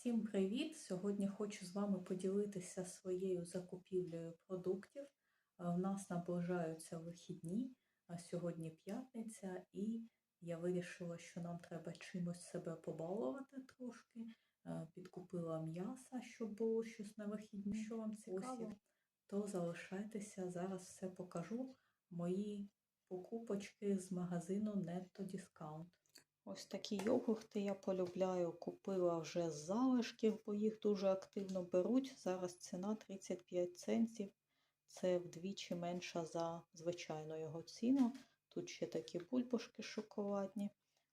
Всім привіт! Сьогодні хочу з вами поділитися своєю закупівлею продуктів. Е, В нас наближаються вихідні, а сьогодні п'ятниця, і я вирішила, що нам треба чимось себе побалувати трошки. Е, Підкупила м'яса, щоб було щось на вихідні. Що вам цікаво, то залишайтеся, зараз все покажу. Мої покупочки з магазину Netto Discount. Ось такі йогурти я полюбляю. Купила вже з залишків, бо їх дуже активно беруть. Зараз ціна 35 центів. Це вдвічі менша за звичайну його ціну. Тут ще такі бульбашки шоколадні.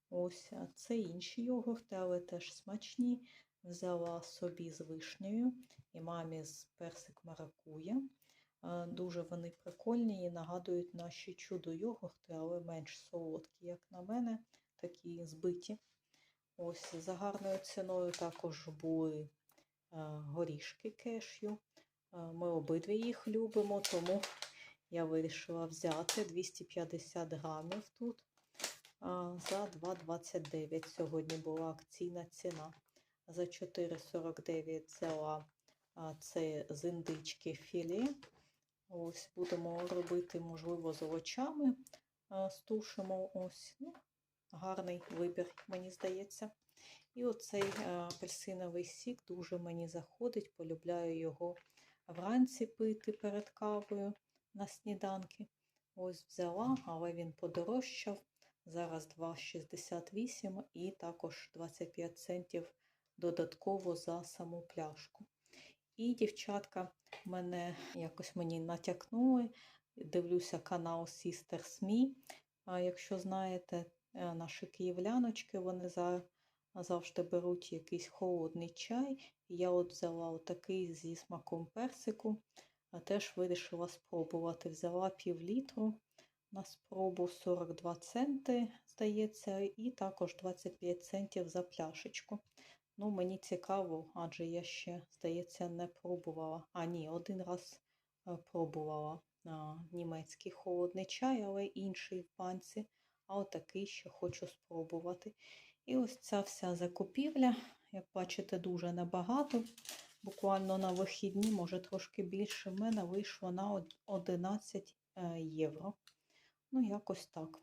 Ось, а це інші йогурти, але теж смачні. Взяла собі з вишнею і мамі з персик маракуя. Дуже вони прикольні і нагадують наші чудо йогурти, але менш солодкі, як на мене такі збиті. Ось за гарною ціною також були е, горішки кешю. Е, Ми обидві їх любимо, тому я вирішила взяти 250 грамів тут е, за 2,29. Сьогодні була акційна ціна. За 4,49 взяла це з індички філе. Ось будемо робити, можливо, з овочами. Е, Стушимо ось. Ну, гарний вибір, мені здається. І оцей е, апельсиновий сік дуже мені заходить. Полюбляю його вранці пити перед кавою на сніданки. Ось взяла, але він подорожчав. Зараз 2,68 і також 25 центів додатково за саму пляшку. І дівчатка мене якось мені натякнули. Дивлюся канал Sisters Me. Якщо знаєте, наші київляночки, вони завжди беруть якийсь холодний чай. Я от взяла отакий зі смаком персику, а теж вирішила спробувати. Взяла пів літру на спробу 42 центи, здається, і також 25 центів за пляшечку. Ну, Мені цікаво, адже я ще, здається, не пробувала. А ні, один раз е, пробувала німецький холодний чай, але інший в банці а отакий ще хочу спробувати. І ось ця вся закупівля, як бачите, дуже небагато. Буквально на вихідні, може трошки більше, в мене вийшло на 11 е, євро. Ну, якось так.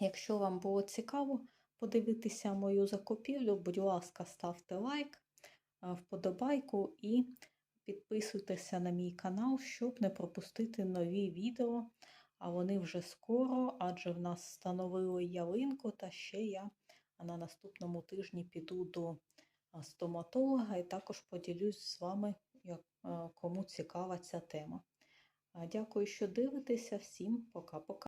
Якщо вам було цікаво подивитися мою закупівлю, будь ласка, ставте лайк, е, вподобайку і підписуйтеся на мій канал, щоб не пропустити нові відео а вони вже скоро, адже в нас встановили ялинку, та ще я на наступному тижні піду до стоматолога і також поділюсь з вами, як, кому цікава ця тема. Дякую, що дивитеся. Всім пока-пока.